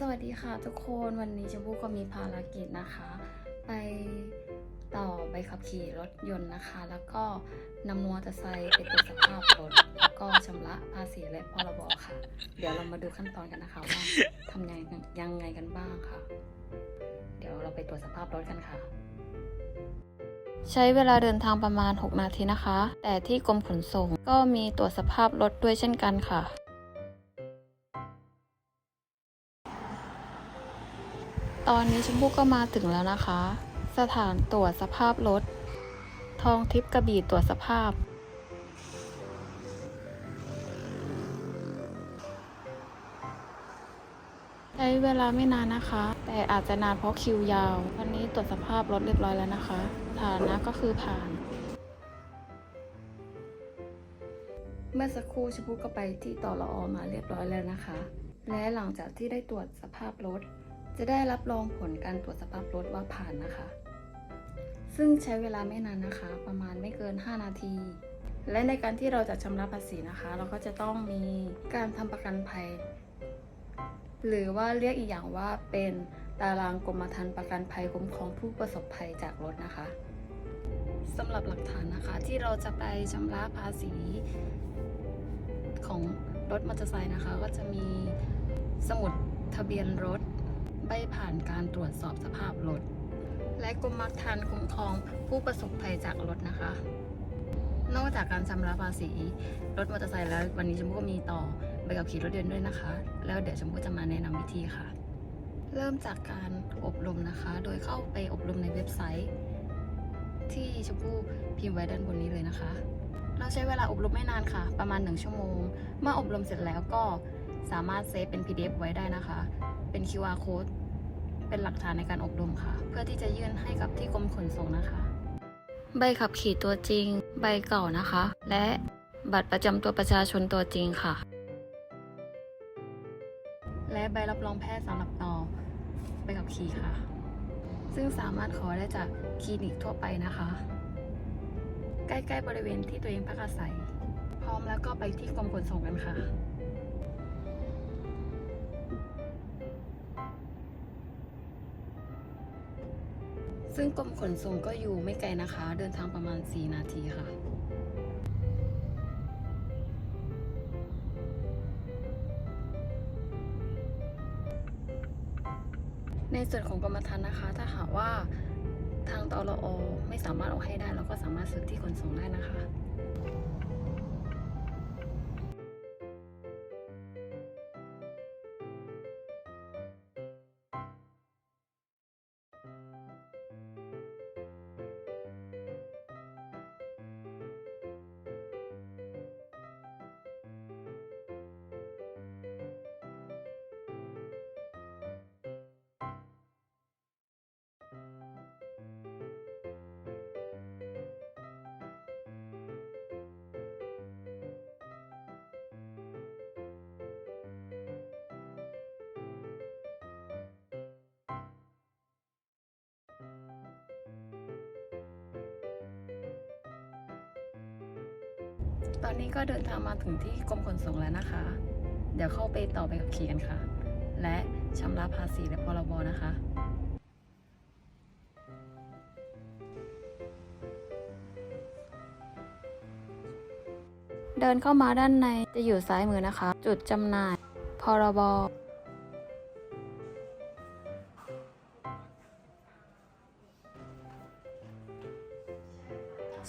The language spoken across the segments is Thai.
สวัสดีค่ะทุกคนวันนี้ชมพู่ก็มีภารกิจนะคะ ไปต่อใบขับขี่รถยนต์นะคะ แล้วก็นำมอเตอร์ไซค์ไปตรวจสภาพรถแล้วก็ชำระภาษีและพรบค่ะ เดี๋ยวเรามาดูขั้นตอนกันนะคะว่าทำยังไงยังไงกันบ้างค่ะ เดี๋ยวเราไปตรวจสภาพรถกันค่ะ ใช้เวลาเดินทางประมาณ 6 นาทีนะคะ แต่ที่กรมขนส่งก็มีตรวจสภาพรถด้วยเช่นกันค่ะ ตอนนี้ชมพู่ก็มาถึงแล้วนะคะ สถานตรวจสภาพรถ ทองทิพย์กระบี่ตรวจสภาพ ใช้เวลาไม่นานนะคะ แต่อาจจะนานเพราะคิวยาว วันนี้ตรวจสภาพรถเรียบร้อยแล้วนะคะฐานะก็คือผ่าน เมื่อสักครู่ชมพู่ก็ไปที่ต่อรออมาเรียบร้อยแล้วนะคะ และหลังจากที่ได้ตรวจสภาพรถ จะได้รับรองผลการตรวจสภาพรถว่าผ่านนะคะ ซึ่งใช้เวลาไม่นานนะคะ ประมาณไม่เกิน 5 นาที และในการที่เราจะชำระภาษีนะคะ เราก็จะต้องมีการทำประกันภัย หรือว่าเรียกอีกอย่างว่าเป็นตารางกรมธรรม์ประกันภัยคุ้มครองผู้ประสบภัยจากรถนะคะสำหรับหลักฐานนะคะที่เราจะไปชำระภาษีของรถมอเตอร์ไซค์นะคะ ก็จะมีสมุดทะเบียนรถ ใบผ่านการตรวจสอบสภาพรถ และกรมธรรม์คุ้มครองผู้ประสบภัยจากรถนะคะ นอกจากการชำระภาษีรถมอเตอร์ไซค์แล้ววันนี้ชมพู่ก็มีต่อใบขับขี่รถยนต์ด้วยนะคะ แล้วเดี๋ยวชมพู่จะมาแนะนำวิธีค่ะ เริ่มจากการอบรมนะคะ โดยเข้าไปอบรมในเว็บไซต์ ที่ชมพู่พิมพ์ไว้ด้านบนนี้เลยนะคะ เราใช้เวลาอบรมไม่นานค่ะ ประมาณ 1 ชั่วโมง เมื่ออบรมเสร็จแล้วก็สามารถเซฟเป็น PDF ไว้ได้นะคะ เป็น QR code เป็นหลักฐานในการอบรมค่ะ เพื่อที่จะยื่นให้กับที่กรมขนส่งนะคะ ใบขับขี่ตัวจริง ใบเก่านะคะ และบัตรประจำตัวประชาชนตัวจริงค่ะ และใบรับรองแพทย์สำหรับต่อใบขับขี่ค่ะ ซึ่งสามารถขอได้จากคลินิกทั่วไปนะคะ ใกล้ ๆ บริเวณที่ตัวเองพักอาศัย พร้อมแล้วก็ไปที่กรมขนส่งกันค่ะ ซึ่งกรมขนส่งก็อยู่ไม่ไกลนะคะ เดินทางประมาณ 4 นาทีค่ะในส่วนของกรมธรรม์นะคะ ถ้าหากว่าทางตอรอไม่สามารถออกให้ได้ เราก็สามารถซื้อที่ขนส่งได้นะคะ ตอนนี้ก็เดินทางมาถึงที่กรมขนส่งแล้วนะคะ เดี๋ยวเข้าไปต่อไปกับขี่กันค่ะ และชำระภาษีและพรบนะคะเดินเข้ามาด้านในจะอยู่ซ้ายมือนะคะ จุดจำหน่าย พรบ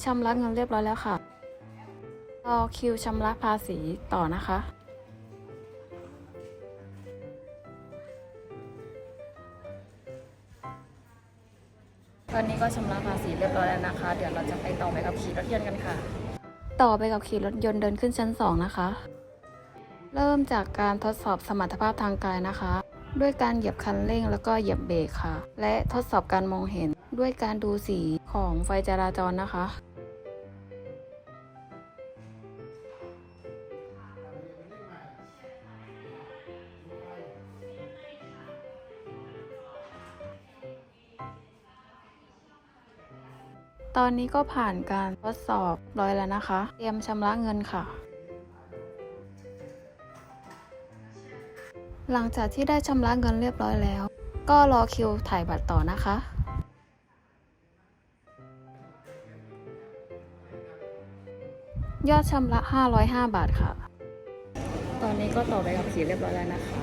ชำระเงินเรียบร้อยแล้วค่ะ รอคิวชำระภาษีต่อนะคะ ตอนนี้ก็ชำระภาษีเรียบร้อยแล้วนะคะ เดี๋ยวเราจะไปต่อไปกับขี่รถยนต์กันค่ะ ต่อไปกับขี่รถยนต์เดินขึ้นชั้น 2 นะคะ เริ่มจากการทดสอบสมรรถภาพทางกายนะคะ ด้วยการเหยียบคันเร่งแล้วก็เหยียบเบรกค่ะ และทดสอบการมองเห็นด้วยการดูสีของไฟจราจรนะคะ ตอนนี้ก็ผ่านการทดสอบร้อยแล้วนะคะ เตรียมชำระเงินค่ะ หลังจากที่ได้ชำระเงินเรียบร้อยแล้ว ก็รอคิวถ่ายบัตรต่อนะคะยอดชำระ 505 บาทค่ะ ตอนนี้ก็ต่อไปกับขี่เรียบร้อยแล้วนะคะ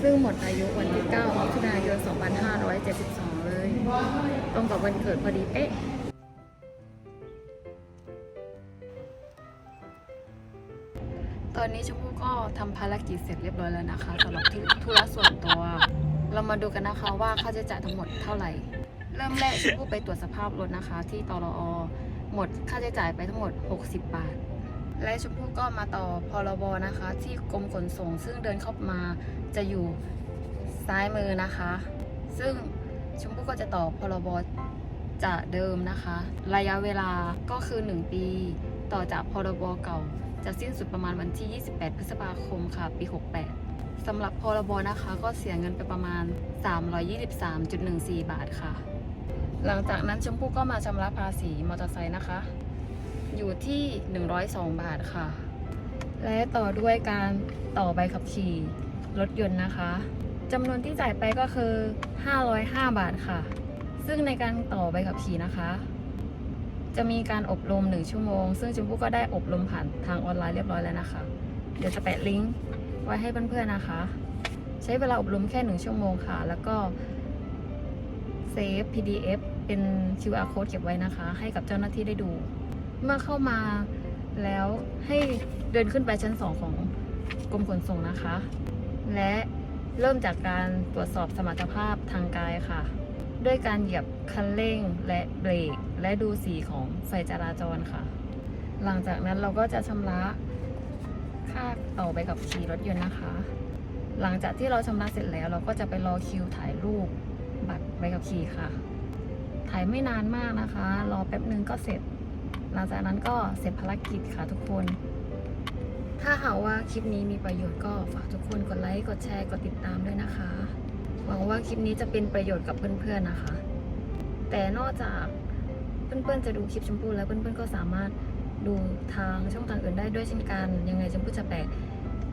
ซึ่งหมดอายุวันที่ 9 มิถุนายน 2572 เลย ตรงกับวันเกิดพอดีเป๊ะ อนนี้ชมพู่ก็ทำภารกิจเสร็จเรียบร้อยแล้วนะคะสำหรับที่ธุระส่วนตัว เรามาดูกันนะคะว่าค่าใช้จ่ายทั้งหมดเท่าไหร่ เริ่มแรกชมพู่ไปตรวจสภาพรถนะคะ ที่ตรอหมดค่าใช้จ่ายไปทั้งหมด 60 บาท และชมพู่ก็มาต่อพรบนะคะ ที่กรมขนส่ง ซึ่งเดินเข้ามาจะอยู่ซ้ายมือนะคะ ซึ่งชมพู่ก็จะต่อพรบจากเดิมนะคะ ระยะเวลาก็คือ 1 ปี ต่อจากพรบเก่า จะสิ้นสุดประมาณวันที่ 28 พฤษภาคมค่ะ ปี 68สำหรับพรบนะคะ ก็เสียเงินไปประมาณ 323.14 บาทค่ะ หลังจากนั้นชมพู่ก็มาชำระภาษีมอเตอร์ไซค์นะคะ อยู่ที่ 102 บาทค่ะ และต่อด้วยการต่อใบขับขี่รถยนต์นะคะจำนวนที่จ่ายไปก็คือ 505 บาทค่ะ ซึ่งในการต่อใบขับขี่นะคะ จะมีการอบรม 1 ชั่วโมง ซึ่งชมพู่ก็ได้อบรมผ่านทางออนไลน์เรียบร้อยแล้วนะคะ เดี๋ยวจะแปะลิงก์ไว้ให้เพื่อนๆนะคะ ใช้เวลาอบรมแค่ 1 ชั่วโมงค่ะ แล้วก็เซฟ PDF เป็น QR code เก็บไว้นะคะ ให้กับเจ้าหน้าที่ได้ดู เมื่อเข้ามาแล้วให้เดินขึ้นไปชั้น 2 ของกรมขนส่งนะคะ และเริ่มจากการตรวจสอบสมรรถภาพทางกายค่ะ ด้วยการเหยียบคันเร่งและเบรกและดูสีของไฟจราจรค่ะ หลังจากนั้นเราก็จะชำระค่าต่อไปกับขี่รถยนต์นะคะ หลังจากที่เราชำระเสร็จแล้ว เราก็จะไปรอคิวถ่ายรูปบัตรใบขับขี่ค่ะ ถ่ายไม่นานมากนะคะ รอแป๊บนึงก็เสร็จ หลังจากนั้นก็เสร็จภารกิจค่ะทุกคน ถ้าหากว่าคลิปนี้มีประโยชน์ก็ฝากทุกคนกดไลค์ กดแชร์ กดติดตามด้วยนะคะ ว่าคลิปนี้จะเป็นประโยชน์กับเพื่อนๆนะคะ แต่นอกจากเพื่อนๆจะดูคลิปชมพู่แล้วเพื่อนๆก็สามารถดูทางช่องทางอื่นได้ด้วยเช่นกัน ยังไงชมพู่จะแปะ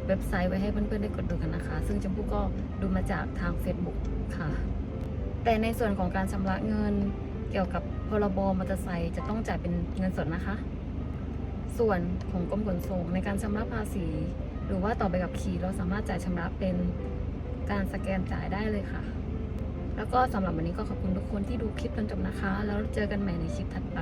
เว็บไซต์ไว้ให้เพื่อนๆได้กดดูกันนะคะ ซึ่งชมพู่ก็ดูมาจากทาง Facebook ค่ะ แต่ในส่วนของการชำระเงินเกี่ยวกับพรบมอเตอร์ไซค์จะต้องจ่ายเป็นเงินสดนะคะ ส่วนของกรมขนส่งในการชำระภาษี หรือว่าต่อไปกับขี่เราสามารถจ่ายชำระเป็น การสแกนจ่ายได้เลยค่ะ แล้วก็สำหรับวันนี้ก็ขอบคุณทุกคนที่ดูคลิปจนจบนะคะ แล้วเจอกันใหม่ในคลิปถัดไป